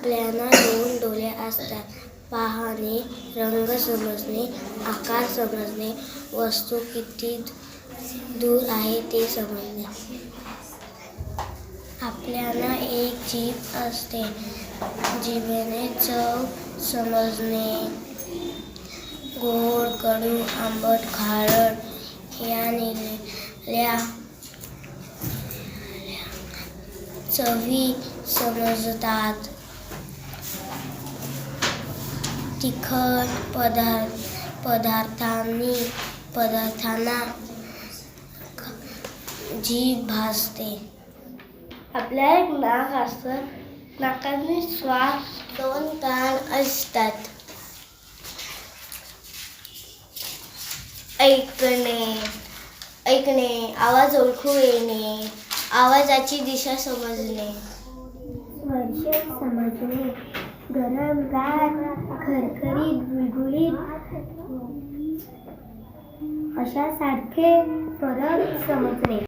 आपल्याला दोन डोळे असतात. पाहणे रंग समजणे आकार समजणे वस्तू किती दूर आहे ते समजणे. आपल्याला एक जीभ असते. जिभेने चव समजणे. गोड कडू आंबट खारट या निरनिराळ्या चवी समजतात. तिखट पदार्थ पदार्थांनी पदार्थांना जीभ भासते. आपल्या एक नाक असतं. नाकाने श्वास दोन कान असतात. ऐकणे ऐकणे आवाज ओळखू येणे आवाजाची दिशा समजणे. स्पर्श समजणे. गरम गार खरखरीत गुळगुळीत अशा सारखे फरक समजणे